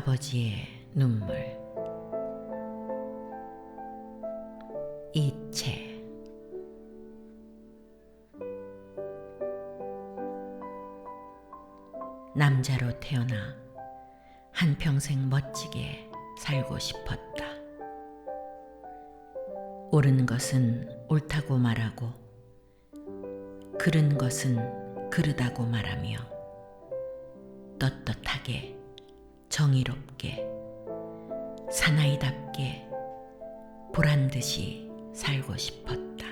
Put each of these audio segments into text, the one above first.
아버지의 눈물 이채 남자로 태어나 한평생 멋지게 살고 싶었다. 옳은 것은 옳다고 말하고 그른 것은 그르다고 말하며 떳떳하게 정의롭게 사나이답게 보란 듯이 살고 싶었다.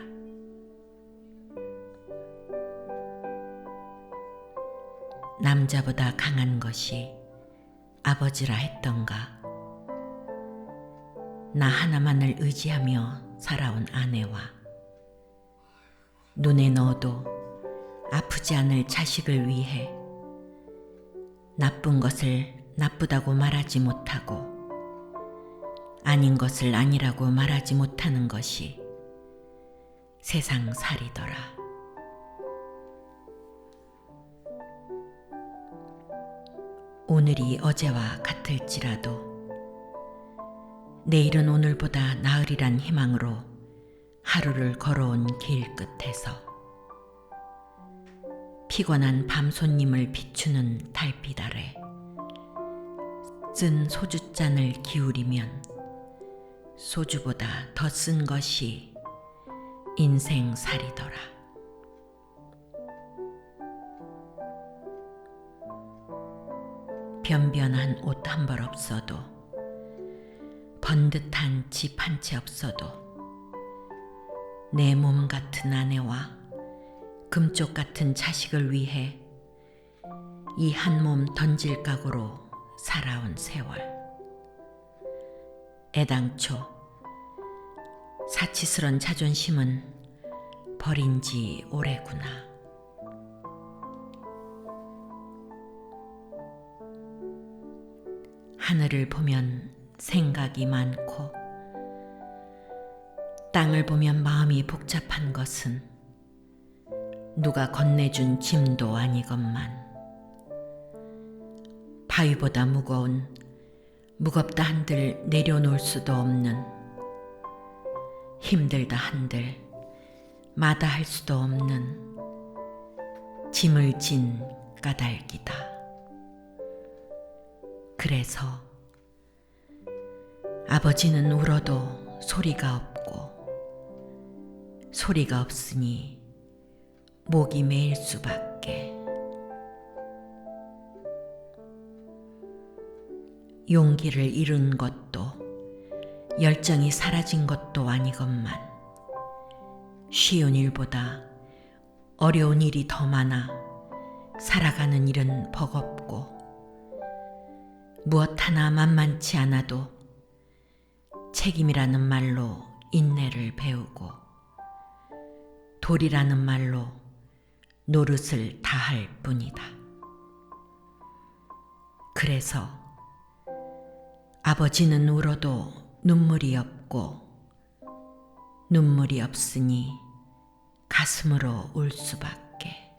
남자보다 강한 것이 아버지라 했던가. 나 하나만을 의지하며 살아온 아내와 눈에 넣어도 아프지 않을 자식을 위해 나쁜 것을 나쁘다고 말하지 못하고 아닌 것을 아니라고 말하지 못하는 것이 세상 살이더라. 오늘이 어제와 같을지라도 내일은 오늘보다 나으리란 희망으로 하루를 걸어온 길 끝에서 피곤한 밤 손님을 비추는 달빛 아래 쓴 소주잔을 기울이면 소주보다 더 쓴 것이 인생 살이더라. 변변한 옷 한 벌 없어도 번듯한 집 한 채 없어도 내 몸 같은 아내와 금쪽 같은 자식을 위해 이 한 몸 던질 각오로 살아온 세월. 애당초 사치스런 자존심은 버린 지 오래구나. 하늘을 보면 생각이 많고 땅을 보면 마음이 복잡한 것은 누가 건네준 짐도 아니건만 바위보다 무거운 무겁다 한들 내려놓을 수도 없는 힘들다 한들 마다할 수도 없는 짐을 진 까닭이다. 그래서 아버지는 울어도 소리가 없고 소리가 없으니 목이 메일 수밖에 용기를 잃은 것도 열정이 사라진 것도 아니건만 쉬운 일보다 어려운 일이 더 많아 살아가는 일은 버겁고 무엇 하나 만만치 않아도 책임이라는 말로 인내를 배우고 돌이라는 말로 노릇을 다할 뿐이다. 그래서 아버지는 울어도 눈물이 없고 눈물이 없으니 가슴으로 울 수밖에.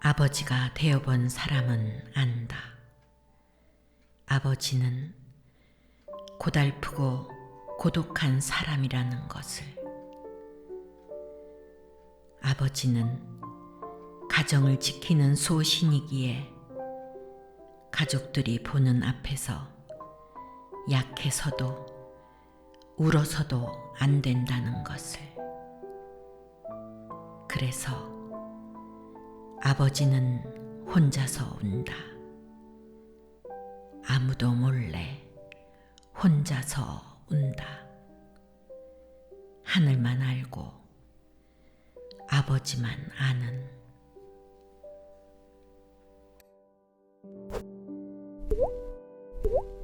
아버지가 되어본 사람은 안다. 아버지는 고달프고 고독한 사람이라는 것을. 아버지는 가정을 지키는 소신이기에 가족들이 보는 앞에서 약해서도 울어서도 안 된다는 것을. 그래서 아버지는 혼자서 운다. 아무도 몰래 혼자서 운다. 하늘만 알고 아버지만 아는 Thank you.